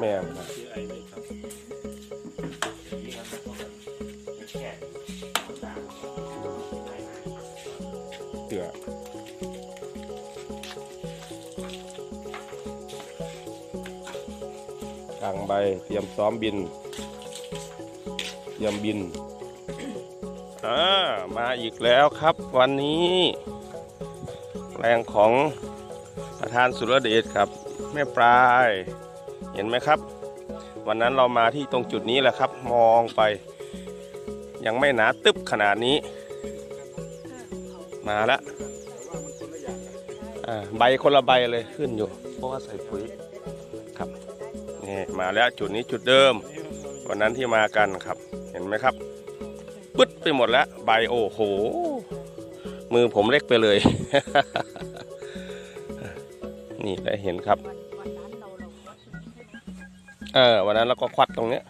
แม่นครับชื่อไอเลยครับอย่างนี้ครับเพราะมันเป็นแขกต่างๆได้ไหมเสือกลางใบเตรียมซ้อมบิน เตรียมบินอ่ามาอีกแล้วครับวันนี้แรงของประธานสุรเดชครับ แม่ปลาย เห็นไหมครับ วันนั้นเรามาที่ตรงจุดนี้แหละครับ มองไป ยังไม่หนาตึบขนาดนี้ มาแล้วใบคนละใบเลยขึ้นอยู่ เพราะว่าใส่ปุ๋ยครับนี่มาแล้วจุดนี้จุดเดิม วันนั้นที่มากันครับ เห็นไหมครับปึ๊ดไปหมดแล้วใบโอ้โห มือผมเล็กไปเลย นี่ได้เห็นครับ เออวันนั้นเราก็ควัดตรงเนี้ย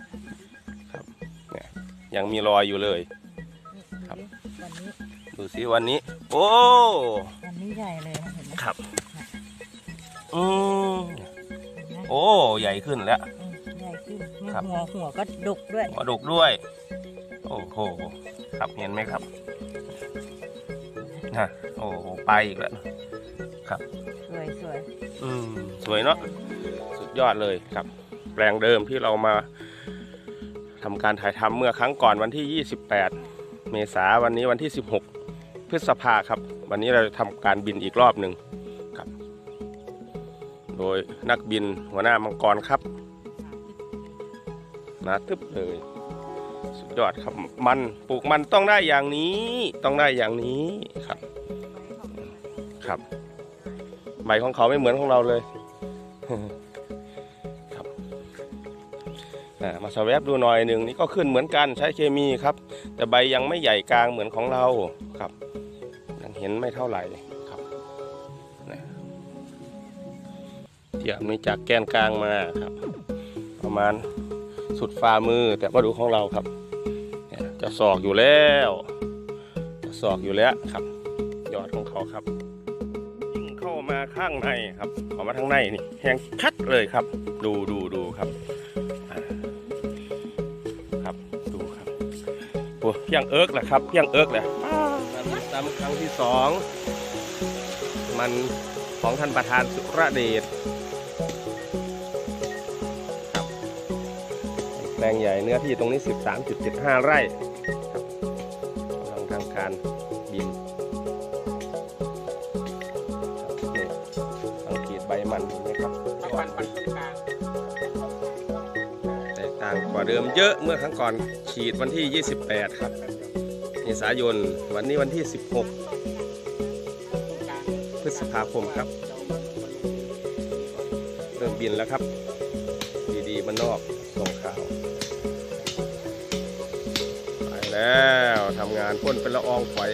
ครับเนี่ยยังมีรอยอยู่เลย ครับ วันนี้ดูสิวันนี้ โอ้วันนี้ใหญ่เลยเห็นไหมครับอืมเห็นไหมโอ้ใหญ่ขึ้นแล้ว อืมใหญ่ขึ้นนี่ครับ หัวหัวก็ดกด้วยหัวดุกด้วย โอ้โหครับเห็นไหมครับฮะโอ้โหไปอีกแล้วสวยสวยอืมสวยเนาะสุดยอดเลยครับ แปลงเดิมที่เรามาทำการถ่ายทำเมื่อครั้งก่อนวันที่ 28 เมษาวันนี้วันที่ 16 พฤษภาครับ วันนี้เราจะทำการบินอีกรอบหนึ่งครับ โดยนักบินหัวหน้ามังกรครับนาทึบเลย สุดยอดครับมันปลูกมันต้องได้อย่างนี้ต้องได้อย่างนี้ครับ ครับ ใบของเขาไม่เหมือนของเราเลย มาสแวบดูหน่อยหนึ่งนี่ก็ขึ้นเหมือนกันใช้เคมีครับ แต่ใบยังไม่ใหญ่กลางเหมือนของเราครับยังเห็นไม่เท่าไหร่ครับเทียบนี้จากแกนกลางมาครับ ประมาณสุดฝ่ามือแต่มาดูของเราครับจะศอกอยู่แล้วจะศอกอยู่แล้วครับ ยอดของเขาครับยิ่งเข้ามาข้างในครับเข้ามาทางในนี่แหงชัดเลยครับ ดูดูดูครับ โอ้เพียงเอิร์กแหละครับเพียงเอิร์กแหละตามครั้งที่สองมันของท่านประธานสุรเดชครับแปลงใหญ่เนื้อที่ตรงนี้ 13.75 ไร่ครับกำลังทำการบินนี่สังเกตใบมันเห็นไหมครับยอดแต กว่าเดิมเยอะเมื่อครั้งก่อนฉีดวันที่ 28 ครับเมษายนวันนี้วันที่ 16 พฤษภาคมครับ เริ่มบินแล้วครับ ดีๆมันนอกส่งข่าว ไปแล้วทำงานพ่นเป็นละอองฝอย